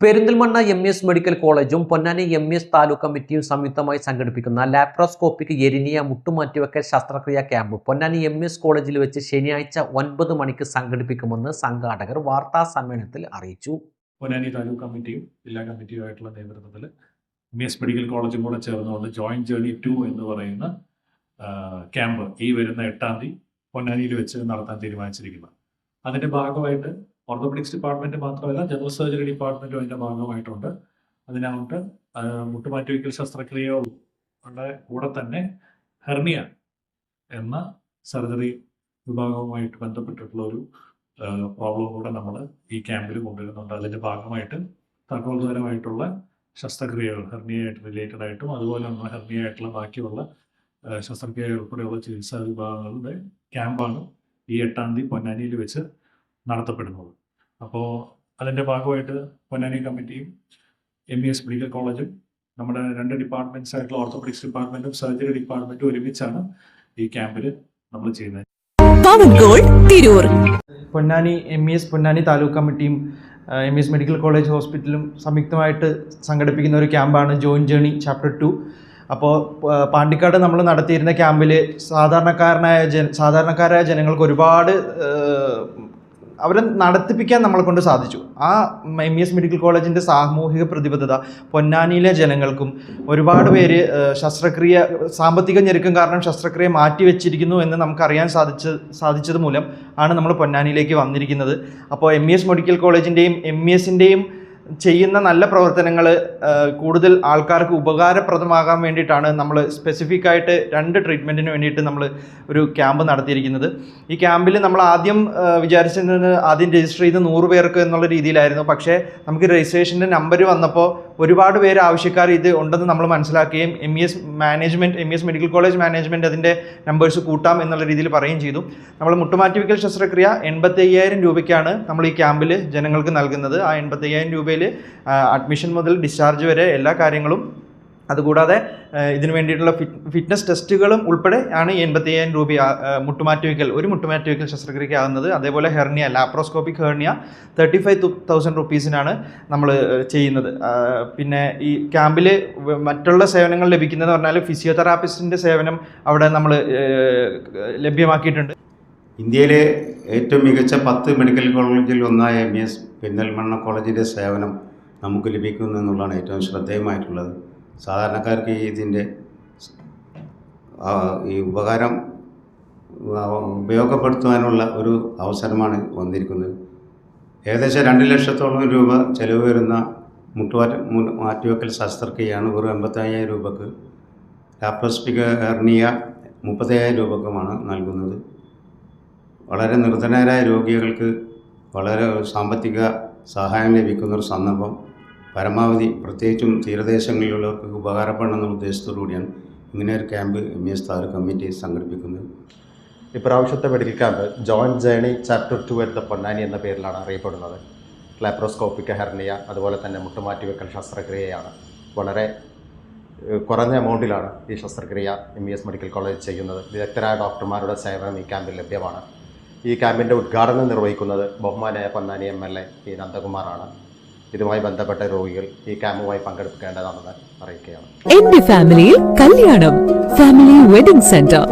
Perinthalmanna M S medical കോളേജും Ponnani M S taluk കമ്മിറ്റിയും സംയുക്തമായി സംഘടിപ്പിക്കുന്ന ലാപ്രോസ്കോപ്പിക് എരിനിയ മുട്ടുമാറ്റിവെക്കൽ ശസ്ത്രക്രിയാ ക്യാമ്പ് പൊന്നാനി എം എസ് കോളേജിൽ വെച്ച് ശനിയാഴ്ച ഒൻപത് മണിക്ക് സംഘടിപ്പിക്കുമെന്ന് സംഘാടകർ വാർത്താ സമ്മേളനത്തിൽ അറിയിച്ചു. പൊന്നാനി താലൂക്ക് കമ്മിറ്റിയും ജില്ലാ കമ്മിറ്റിയുമായിട്ടുള്ള നേതൃത്വത്തിൽ എം എസ് മെഡിക്കൽ കോളേജും കൂടെ ചേർന്നുകൊണ്ട് ജോയിന്റ് ജേർണി ടു എന്ന് പറയുന്ന ക്യാമ്പ് ഈ വരുന്ന എട്ടാം തീയതി പൊന്നാനിയിൽ വെച്ച് നടത്താൻ തീരുമാനിച്ചിരിക്കുന്നത് അതിന്റെ ഭാഗമായിട്ട് ഓർത്തോപെഡിക്സ് ഡിപ്പാർട്ട്മെന്റ് മാത്രമല്ല ജനറൽ സർജറി ഡിപ്പാർട്ട്മെന്റും അതിന്റെ ഭാഗമായിട്ടുണ്ട്. അതിനകത്ത് മുട്ടുമാറ്റിവയ്ക്കൽ ശസ്ത്രക്രിയകളുടെ കൂടെ തന്നെ ഹെർണിയ എന്ന സർജറി വിഭാഗവുമായിട്ട് ബന്ധപ്പെട്ടിട്ടുള്ള ഒരു പ്രോബ്ലം കൂടെ നമ്മൾ ഈ ക്യാമ്പിൽ കൊണ്ടുവരുന്നുണ്ട്. അതിന്റെ ഭാഗമായിട്ട് തകോൽതരമായിട്ടുള്ള ശസ്ത്രക്രിയകൾ ഹെർണിയായിട്ട് റിലേറ്റഡ് ആയിട്ടും അതുപോലെ തന്നെ ഹെർണിയായിട്ടുള്ള ബാക്കിയുള്ള ശസ്ത്രക്രിയ ഉൾപ്പെടെയുള്ള ചികിത്സാ വിഭാഗങ്ങളുടെ ക്യാമ്പാണ് ഈ എട്ടാം തീയതി പൊന്നാനിയിൽ വെച്ച് നടത്തപ്പെടുന്നത്. അപ്പോൾ അതിന്റെ ഭാഗമായിട്ട് പൊന്നാനി കമ്മിറ്റിയും എം ഇ എസ് മെഡിക്കൽ കോളേജും നമ്മുടെ രണ്ട് ഡിപ്പാർട്ട്മെന്റ്സ് ആയിട്ടുള്ള ഓർത്തോപെഡിക്സ് ഡിപ്പാർട്ട്മെന്റും സർജറി ഡിപ്പാർട്ട്മെന്റും ഒരുമിച്ചാണ് ഈ ക്യാമ്പിൽ നമ്മൾ ചെയ്യുന്നത്. Tirur. Ponnani M E S Ponnani taluk കമ്മിറ്റിയും M E S medical college ഹോസ്പിറ്റലും സംയുക്തമായിട്ട് സംഘടിപ്പിക്കുന്ന ഒരു ക്യാമ്പാണ് ജോയിൻ ജേണി ചാപ്റ്റർ ടു അപ്പോൾ പാണ്ടിക്കാട് നമ്മൾ നടത്തിയിരുന്ന ക്യാമ്പിൽ സാധാരണക്കാരനായ ജന സാധാരണക്കാരായ ജനങ്ങൾക്ക് ഒരുപാട് അവരെ നടത്തിപ്പിക്കാൻ നമ്മളെ കൊണ്ട് സാധിച്ചു. ആ എം ഇ എസ് മെഡിക്കൽ കോളേജിന്റെ സാമൂഹിക പ്രതിബദ്ധത പൊന്നാനിയിലെ ജനങ്ങൾക്കും ഒരുപാട് പേര് ശസ്ത്രക്രിയ സാമ്പത്തിക ഞെരുക്കം കാരണം ശസ്ത്രക്രിയ മാറ്റിവെച്ചിരിക്കുന്നു എന്ന് നമുക്കറിയാൻ സാധിച്ച സാധിച്ചത് മൂലം ആണ് നമ്മൾ പൊന്നാനിയിലേക്ക് വന്നിരിക്കുന്നത്. അപ്പോൾ എം ഇ എസ് മെഡിക്കൽ കോളേജിന്റെയും എം ഇ എസിന്റെയും ചെയ്യുന്ന നല്ല പ്രവർത്തനങ്ങൾ കൂടുതൽ ആൾക്കാർക്ക് ഉപകാരപ്രദമാകാൻ വേണ്ടിയിട്ടാണ് നമ്മൾ സ്പെസിഫിക് ആയിട്ട് രണ്ട് ട്രീറ്റ്മെന്റിന് വേണ്ടിയിട്ട് നമ്മൾ ഒരു ക്യാമ്പ് നടത്തിയിരിക്കുന്നത്. ഈ ക്യാമ്പിൽ നമ്മൾ ആദ്യം വിചാരിച്ചതിന് ആദ്യം രജിസ്റ്റർ ചെയ്ത് നൂറ് പേർക്ക് എന്നുള്ള രീതിയിലായിരുന്നു. പക്ഷേ നമുക്ക് രജിസ്ട്രേഷന്റെ നമ്പർ വന്നപ്പോൾ ഒരുപാട് പേര് ആവശ്യക്കാർ ഇത് ഉണ്ടെന്ന് നമ്മൾ മനസ്സിലാക്കുകയും M E S management M S medical college management അതിന്റെ നമ്പേഴ്സ് കൂട്ടാം എന്നുള്ള രീതിയിൽ പറയുകയും ചെയ്തു. നമ്മൾ മുട്ടുമാറ്റിവെക്കൽ ശസ്ത്രക്രിയ എൺപത്തി അയ്യായിരം രൂപയ്ക്കാണ് നമ്മൾ ഈ ക്യാമ്പിൽ ജനങ്ങൾക്ക് നൽകുന്നത്. ആ എൺപത്തി അയ്യായിരം രൂപയിൽ അഡ്മിഷൻ മുതൽ ഡിസ്ചാർജ് വരെ എല്ലാ കാര്യങ്ങളും അതുകൂടാതെ ഇതിനു വേണ്ടിയിട്ടുള്ള ഫിറ്റ് ഫിറ്റ്നസ് ടെസ്റ്റുകളും ഉൾപ്പെടെ ആണ് എൺപത്തി അയ്യായിരം രൂപ മുട്ടുമാറ്റിവെക്കൽ ഒരു മുട്ടുമാറ്റിവെക്കൽ ശസ്ത്രക്രിയയ്ക്ക് ആകുന്നത് അതേപോലെ hernia laparoscopic hernia thirty five thousand റുപ്പീസിനാണ് നമ്മൾ ചെയ്യുന്നത്. പിന്നെ ഈ ക്യാമ്പിൽ മറ്റുള്ള സേവനങ്ങൾ ലഭിക്കുന്നതെന്ന് പറഞ്ഞാൽ ഫിസിയോതെറാപ്പിസ്റ്റിന്റെ സേവനം അവിടെ നമ്മൾ ലഭ്യമാക്കിയിട്ടുണ്ട്. ഇന്ത്യയിലെ ഏറ്റവും മികച്ച പത്ത് മെഡിക്കൽ കോളേജിൽ ഒന്നായ എം എസ് പെരിന്തൽമണ്ണ കോളേജിന്റെ സേവനം നമുക്ക് ലഭിക്കുന്നു എന്നുള്ളതാണ് ഏറ്റവും ശ്രദ്ധേയമായിട്ടുള്ളത്. സാധാരണക്കാർക്ക് ഇതിന്റെ ഈ ഉപകാരം ഉപയോഗപ്പെടുത്തുവാനുള്ള ഒരു അവസരമാണ് വന്നിരിക്കുന്നത്. ഏകദേശം രണ്ട് ലക്ഷത്തോളം രൂപ ചിലവ് വരുന്ന മുട്ടുമാറ്റ മാറ്റിവെക്കൽ ശസ്ത്രക്രിയയാണ് വെറും എൺപത്തയ്യായിരം രൂപക്ക്. ലാപ്രോസ്പിക് ഹെർണിയ മുപ്പത്തയ്യായിരം രൂപക്കുമാണ് നൽകുന്നത്. വളരെ നിർധനരായ രോഗികൾക്ക് വളരെ സാമ്പത്തിക സഹായം ലഭിക്കുന്ന ഒരു സന്ദർഭം. പരമാവധി പ്രത്യേകിച്ചും തീരദേശങ്ങളിലുള്ളവർക്ക് ഉപകാരപ്പെടണമെന്ന ഉദ്ദേശത്തോടു കൂടിയാണ് ഇങ്ങനെ ഒരു camp M S taluk committee സംഘടിപ്പിക്കുന്നത്. ഇപ്രാവശ്യത്തെ medical camp joint journey chapter to the Ponnani എന്ന പേരിലാണ് അറിയപ്പെടുന്നത്. ലാപ്രോസ്കോപ്പിക് ഹെർണിയ അതുപോലെ തന്നെ മുട്ടുമാറ്റിവെക്കൽ ശസ്ത്രക്രിയയാണ്. വളരെ കുറഞ്ഞ എമൗണ്ടിലാണ് ഈ ശസ്ത്രക്രിയ M E S medical college ചെയ്യുന്നത്. വിദഗ്ധരായ ഡോക്ടർമാരുടെ സേവനം ഈ ക്യാമ്പിൽ ലഭ്യമാണ്. ഈ ക്യാമ്പിന്റെ ഉദ്ഘാടനം നിർവഹിക്കുന്നത് ബഹുമാനായ Ponnani M L A P. നന്ദകുമാറാണ്. ഇതുമായി ബന്ധപ്പെട്ട രോഗികൾ ഈ ക്യാമ്പുമായി പങ്കെടുക്കേണ്ടതാണെന്ന് അറിയിക്കുകയാണ്. എന്റെ ഫാമിലിയിൽ കല്യാണം ഫാമിലി വെഡിംഗ് സെന്റർ.